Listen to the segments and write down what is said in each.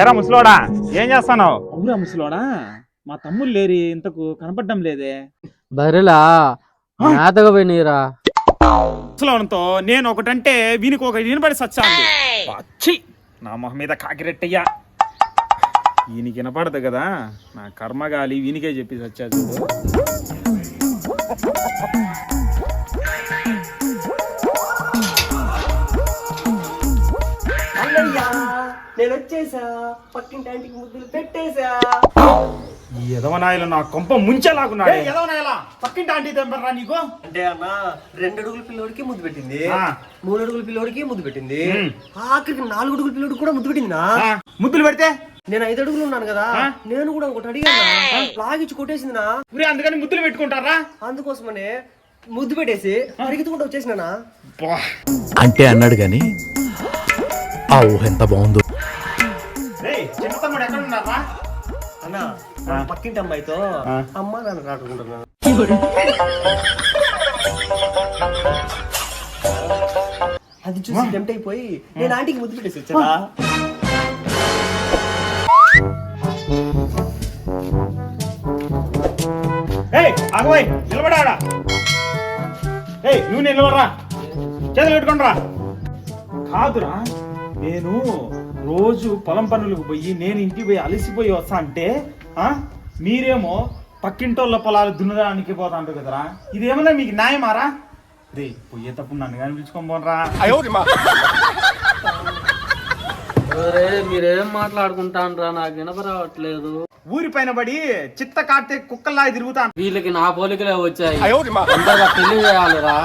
ఎరా ముసలోడా ఏం చేస్తాను అవురా ముసలోడా? మా తమ్ముళ్ళు లేరి ఇంతకు కనపడడం లేదే. బరిలా మేతగా పోయినీరా. ముసలోడంతో నేను ఒకటంటే వీనికి ఒకటి వినపడి సచ్చాను పచ్చి నా మొహం మీద కాకిరెట్టయ్యా. వీనికి వినపడదు కదా నా కర్మగాలి వీనికే చెప్పి సచ్చాదు. నేను వచ్చేసా పక్కింటి ముద్దులు పెట్టేసా. ఈ ఎదవనాయలు నా కొంప ముంచేలాగున్నాడు ఎదవనాయలా పక్కింటి ఆంటీ తెంపరా నీకు? అంటే అన్న రెండు అడుగుల పిల్లోడికి ముద్దు పెట్టింది. ఆ. మూడు అడుగుల పిల్లోడికి ముద్దు పెట్టింది. ఆఖరికి నాలుగు అడుగుల పిల్లోడికి కూడా ముద్దు పెట్టింది ముద్దులు పెడితే? నేను ఐదు అడుగులు ఉన్నాను కదా నేను కూడా ఒకటి అడిగాను లాగిచ్చి కొట్టేసింది నా ఊరే అందుకని ముద్దులు పెట్టుకుంటారా? అందుకోసమనే ముద్దు పెట్టేసి పరిగెత్తుకుంటూ వచ్చేసినా. అంటే అన్నాడు గాని ఆ ఊహ ఎంత బాగుందో. పక్కింటి అమ్మాయితో అమ్మ నాన్న రాడుకుంటున్నాను అది చూసి టెంప్ట్ అయిపోయి నేను ఆంటీకి ముద్దు పెట్టేసి వచ్చానా? ఏయ్ ఆగోయ్ నిలబడాడా ఏయ్ నువ్వు నిలబడరా. చేతులు పెట్టుకోండిరా కాదురా. నేను రోజు పొలం పనులకు పోయి నేను ఇంటికి పోయి అలసిపోయి వస్తా అంటే ఆ? మీరేమో పక్కింటోళ్ళ పొలాలు దున్నడానికి పోతా అంటారు కదరా? ఇదేమన్నా మీకు న్యాయమారా? రే పోయేటప్పుడు నన్ను కానీ పిలుచుకొని పోనరా. ఒరే మీరేం మాట్లాడుకుంటానరా నాకు వినపరావట్లేదు ఊరి పైన పడి చిత్త కాడితే కుక్కల్లా తిరుగుతాను వీళ్ళకి నా పోలికలే వచ్చాయి. పెళ్ళి చేయాలిరా.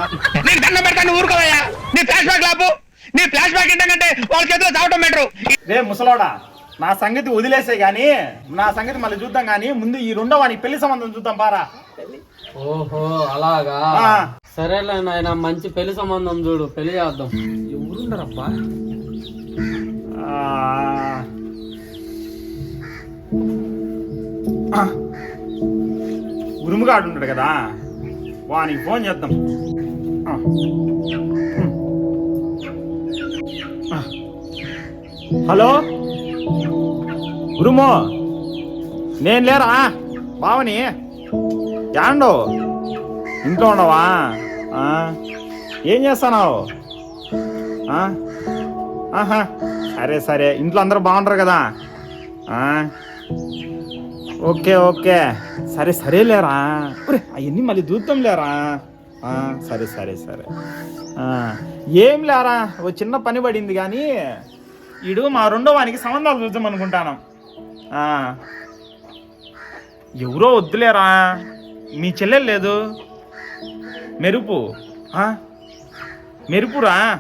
నేను దండం పెడతాను ఊరుకోవయ్యా. నీ ఫ్లాష్ బ్యాక్ లాపు నీ ఫ్లాష్ బ్యాక్ ఏంటంటే వాళ్ళ చేతిలో చావటం బెటరు రే ముసలోడా నా సంగతి వదిలేసే గాని నా సంగతి మళ్ళీ చూద్దాం గాని ముందు ఈ రెండో వాని పెళ్ళి సంబంధం చూద్దాం పారా ఓహో అలాగా. సరేలే నాయన మంచి పెళ్ళి సంబంధం చూడు పెళ్ళి చేద్దాం ఎవరుండరబ్బా ఆ. ఆ. ఉరుముగాడు ఉంటాడు కదా వానికి ఫోన్ చేద్దాం. హలో? ఉరుము నేను లేరా? బావని యాండో ఇంట్లో ఉండవా? ఏం చేస్తున్నావు? ఆ? ఆహా సరే సరే. ఇంట్లో అందరూ బాగుంటారు కదా? Okay okay. సరే సరే లేరా? అవన్నీ మళ్ళీ చూద్దాం లేరా? సరే సరే సరే. ఏం లేరా? ఓ చిన్న పని పడింది కానీ ఇడు మా రెండో వానికి సంబంధాలు చూద్దాం అనుకుంటాను ఎవరో వద్దులేరా? మీ చెల్లెలు లేదు. మెరుపు. మెరుపురా.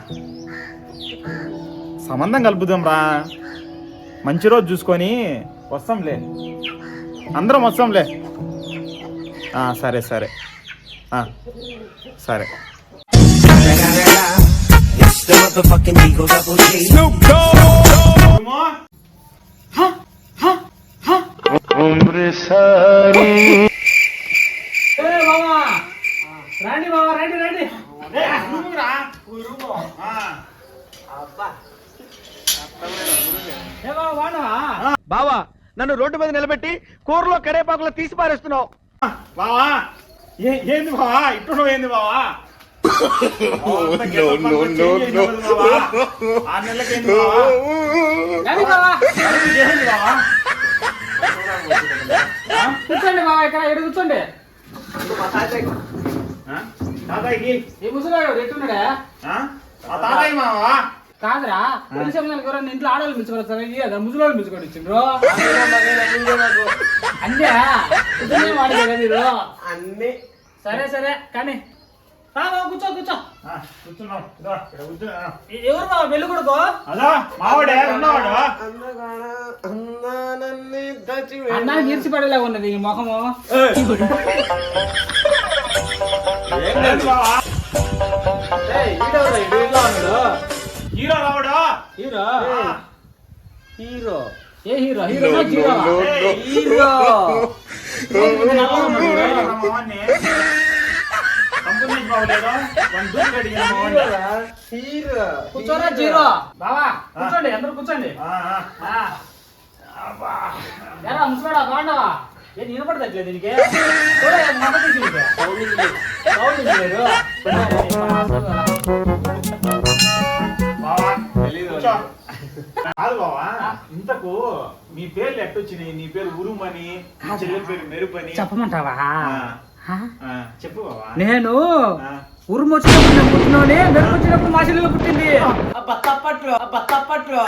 సంబంధం కలుపుదాం రా. మంచి రోజు చూసుకొని వస్తాంలే. అందరం వస్తాంలే. సరే సరే. సరే? రండి బాబా రండి రండి. బావా నన్ను రోడ్డు మీద నిలబెట్టి కూరలో కరేపాకులో తీసి పారేస్తున్నావు బావా ఏంది బావా? ఇప్పుడు ఏంది బావా? బావా. ఆ నెలకేంది బావా? ఏంది బావా? కూర్చోండి బాబా ఇక్కడ ఇక్కడ కూర్చోండి. ఆ? తాతయ్యకి? ఈ ముసలాడు ఎట్టున్నాడా? ఆ? ఆ తాతయ్య మావా? కాదురా సమయానికి ఎవరన్నా ఇంట్లో ఆడవాళ్ళు మించుకోవాలి సరే? ఇయ్యదా ముసలాళ్ళు మించుకొని ఇచ్చిండ్రు వాడితే కదా మీరు. అన్నీ. సరే సరే కానీ. రా బాబా కూర్చో కూర్చో. ఎవరు బాబా పెళ్ళి కొడుకో. మావాడే ఉన్నవాడు అన్నా గీర్చి పడేలా ఉన్నది ఈ ముఖము ఏం. లేదు బావా. హీరో రావడా? హీరో? హీరో. ఏ హీరో? హీరో హీరో హీరో కూర్చోరా జీరో బావా కూర్చోండి అందరూ కూర్చోండి. ఆ, ఆ. ఆ, ఎరా ముసలాడా బాగున్నావా? ఏది వినపడతట్లేదు దీనికి చూడు, మొదటి కూర్చో. కాదు బావా ఇంతకు మీ పేర్లు ఎట్టొచ్చినాయి? నీ పేరు ఉరుమని నీ చెల్లెల పేరు మెరుపని. చెప్పమంటావా? ఆ, ఆ, చెప్పు బావా. నేను. ఉరుము వచ్చినప్పుడు నేను పుట్టినోనే మెరుపు వచ్చినప్పుడు మా చెల్లెలు పుట్టింది. అబ్బా తప్పట్లు అబ్బా తప్పట్లు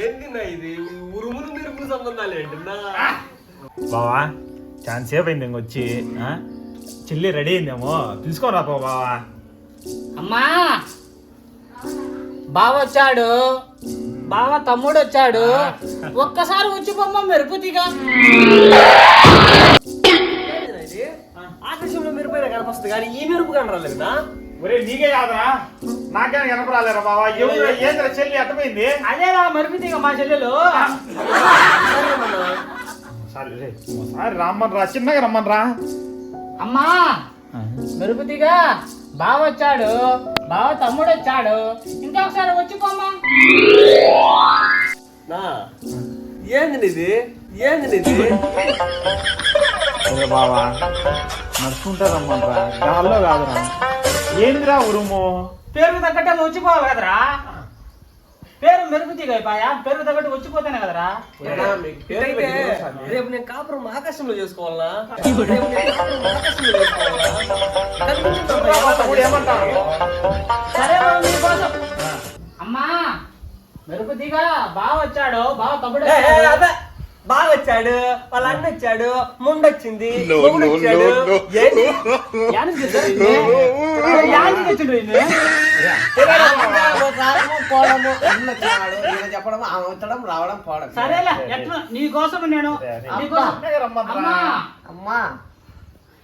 ఏంది నా ఇది? ఉరుములు మెరుపులు సంబంధాలు ఏంటి నా? బావా ఛాన్స్ సేపు అయింది ఇంకొచ్చి? చెల్లి రెడీ అయిందేమో. తీసుకొని రా బావా. అమ్మా! బావ వచ్చాడు. బావ తమ్ముడు వచ్చాడు. ఒక్కసారి వచ్చి బొమ్మ మెరుపుతిగా? ఆకాశంలో మెరుపైన కనిపిస్తుంది కానీ ఈ మెరుపు కనరాలేదా ఒరే నీకే కాదురా. నాకేం కనపరాలేరా బావా. ఎవరు ఏంద్ర చెల్లి అర్థమైంది? అదేరా మెరుపుతిగా మా చెల్లెలు. సరే రే ఒకసారి రమ్మని రా చిన్నగా రమ్మని రా అమ్మా మెరుపుతిగా బావ వచ్చాడు బావ తమ్ముడు వచ్చాడు ఇంకొకసారి వచ్చి పోమ్మా. నా ఏంది ఇది ఏంది ఇది ఒరే బావా నడుచుకుంటా రమ్మని రా. గాల్లో కాదురా. ఏందిరా ఉరుము? పేరుకు తగ్గట్టే నువ్వు వచ్చిపోవాలి కదరా. పేరు మెరుపుతిగా అయిపోయా పేరుకు తగ్గట్టు వచ్చిపోతానే కదరా? రేపు నేను కాపురం ఆకాశంలో చేసుకోవాలా రేపు నేను కాపురం ఆకాశంలో చేసుకోవాలా కనిపించిందా మా తమ్ముడు ఏమంటాడు సరే బావ, మీకోసం అమ్మా మెరుపుతిగా బావ వచ్చాడు. బావ. అబ్బే. బాగా వచ్చాడు. వాళ్ళ అన్న వచ్చాడు ముండొచ్చింది మొగుడు వచ్చాడు. ఏంటి? యానికి తెచ్చాడు ఈయన్ని? యానికి తెచ్చాడు ఈయన్ని? పోవడము అన్న వచ్చాడు ఈయన చెప్పడం ఆమె వచ్చడం రావడం పోవడం. సరేలే ఎట్లా? నీ కోసం నేను నీకోసం చిన్నగా రమ్మని అమ్మా రా అమ్మా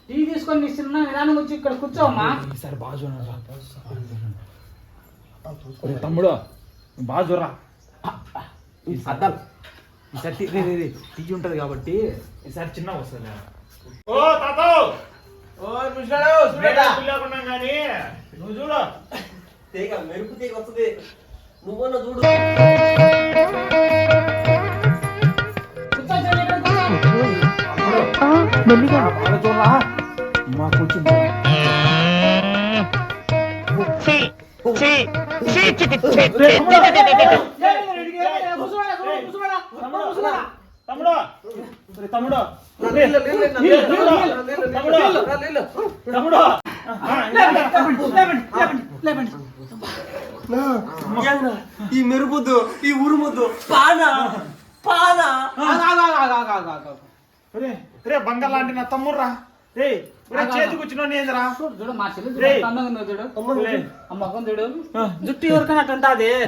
టీ తీసుకొని నీ చిన్న నిదానం వచ్చి ఇక్కడ కూర్చోమ్మా ఈసారి బాగా చూడరా ఒరే తమ్ముడు బాగా చూడరా. అర్థం ఈసారి టీ- ఉంటది కాబట్టి ఈసారి చిన్న వస్తుంది ఓ తాతో ఓ కృష్ణాడు లేకుండా కానీ నువ్వు చూడు. తీగ మెరుపు తీగ వస్తుంది. నువ్వన్న చూడు. తమ్ముడు తమ్ముడు? ఈ మెరుపుద్దు ఈ ఉరుముద్దు. పానా? పానా? రే రే బంగారు లాంటి నా తమ్ముడు రా రే రే చేతికి వచ్చిన చూడు మా చెల్లి అందంగా చూడు. చూడు. జుట్టు ఎవరికైనా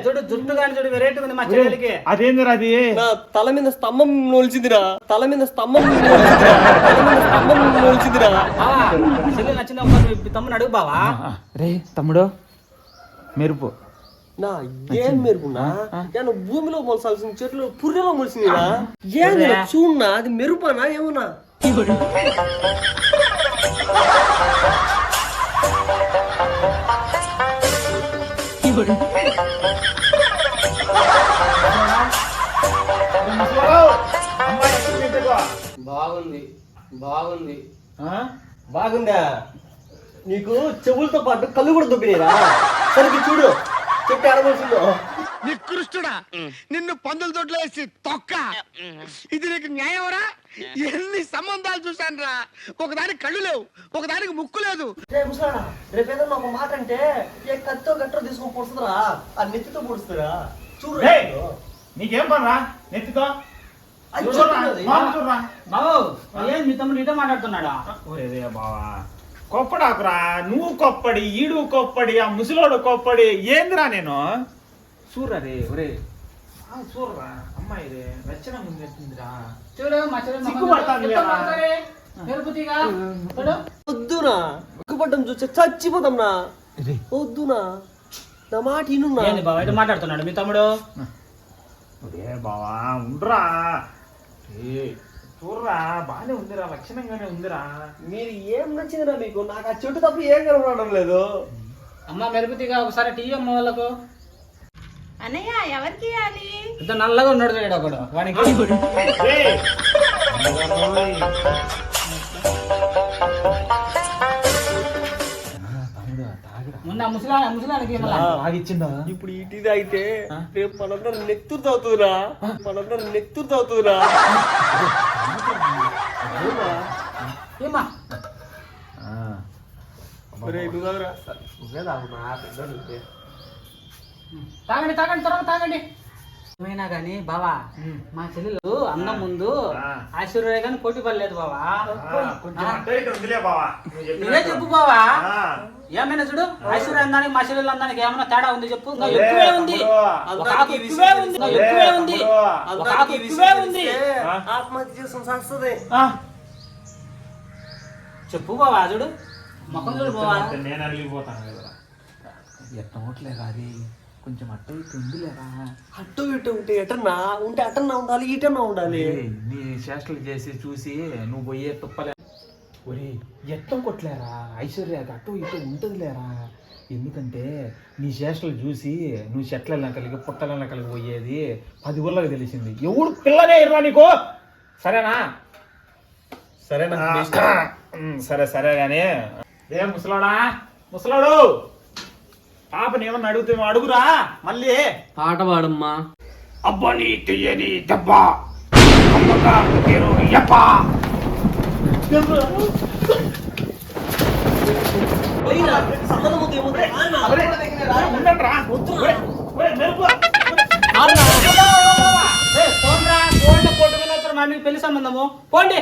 చూడు జుట్టు కానీ చూడు వెరైటీ ఉంది మా చెల్లెలికి. అదేందిరా అది? నా తల మీద స్తంభం నొలిచిందిరా. తల మీద స్తంభం నొలిచిందిరా. స్తంభం చెల్లి నచ్చింది తమ్ముని అడుగు బావా రే తమ్ముడు మెరుపు. నా ఏం మెరుపునా? నేను భూమిలో మొలసాల్సిన చెట్లు పుర్రెలో మొలిసిందిరా ఏంది నా చూడనా అది మెరుపనా ఏమన్నా? బాగుంది బాగుంది. బాగుందా? నీకు చెవులతో పాటు కళ్ళు కూడా దుబ్బినేరా సరిగ్గా చూడు చెట్టు ఆడవలసిందో నికృష్టుడా. నిన్ను పందుల తోటలో వేసి తొక్క. ఇది నీకు న్యాయమరా? ఎన్ని సంబంధాలు చూశాను రా ఒకదానికి కళ్ళు లేవు ఒకదానికి ముక్కు లేదు. రే ముసలాడా రేపు ఏదన్నా ఒక మాట అంటే ఏ కత్తో గట్టో తీసుకొని పొడుస్తుందిరా? ఆ నెత్తితో పొడుస్తుందిరా. చూడు నీకేం పనరా? నెత్తితో. బాబు ఏం మీ తమ్ముడు ఇటో మాట్లాడుతున్నాడా? బావా కొప్పడాకురా నువ్వు కొప్పడి ఈడు కొప్పడి ఆ ముసలోడు కొప్పడి ఏందిరా నేను? చూడరా రే ఒరే ఆ, చూడరా అమ్మాయి రే రచన ముందెట్టిందిరా చూడు మా చెల్లి మొఖం సిగ్గుపడతాంది చూడు. వద్దునా ఉక్కుపడ్డం చూస్తే చచ్చిపోతాం నా వద్దునా నా మాట ఇనున్నా ఏంది బాబు ఇటు మాట్లాడుతున్నాడు మీ తమ్ముడు ఒరే బావా ఉండరా ఏ చూడరా బానే ఉందిరా లక్షణంగానే ఉందిరా మీరు ఏం నచ్చిందిరా మీకు నాకు ఆ చెట్టు తప్ప ఏం కనపడడం లేదు అమ్మ మెరుపుతీగా ఒకసారి టీ అమ్మ వాళ్ళకు అన్నయ్య ఎవరికి ఇవ్వాలి? ఇంత నల్లగా ఉన్నాడు చూడు ఒకడు. వానికి ఏయ్, ముందు ఆ ముసలా ముసలానికి ఇవ్వాలా? బాగిచ్చిందా ఇప్పుడు ఈ టీ తాగితే రేపు మనందరం నెత్తురు తాగుతురా మనందరం నెత్తురు తాగుతురా ఏమ్మా? నువ్వు తాగురా. తాగండి తాగండి తర్వాత తాగండి. ఏమైనా కానీ బావా మా చెల్లెలు అన్నం ముందు ఆశీర్వాద కానీ పోటీ పడలేదు బావా. నువ్వు. చెప్పు బావా. ఏమైనా చూడు ఐశ్వర్య అందానికి మా చెల్లెలు అందానికి ఏమైనా తేడా ఉంది చెప్పు? ఇంకా ఎక్కువే ఉంది. ఎక్కువే ఉంది. ఎక్కువే ఎక్కువే ఆత్మహత్య చెప్పు బావా చూడు. మొక్కం చూడు బావా. నేను అరిగిపోతాను కదా. ఎట్ట నోట్లేరా అది కొంచెం అట్ట ఇటు ఉందిలేరా అటు ఇటు ఉంటే ఎటన్నా? ఉంటే అటన్నా ఉండాలి ఇటన్నా ఉండాలి. నీ చేష్టలు చేసి చూసి నువ్వు పోయే తుప్పలే ఒరే ఎట్టం కొట్టలేరా? ఐశ్వర్య అటు ఇటు ఉంటుందిలేరా? ఎందుకంటే నీ చేష్టలు చూసి నువ్వు చెట్ల కలిగి పుట్టల కలిగి పోయేది పది ఊర్లకు తెలిసింది. ఎవడు పిల్లనే ఇర్రా నీకు? సరేనా? సరేనా? సరే సరే గానీ. ఏ ముసలాడా? ముసలాడు! పాపని ఏమన్నా అడుగుతే అడుగురా మళ్ళీ పాట పాడమ్మా అబ్బని తీయని దెబ్బ అమ్మగా యప్ప పెళ్ళి సంబంధము పోండి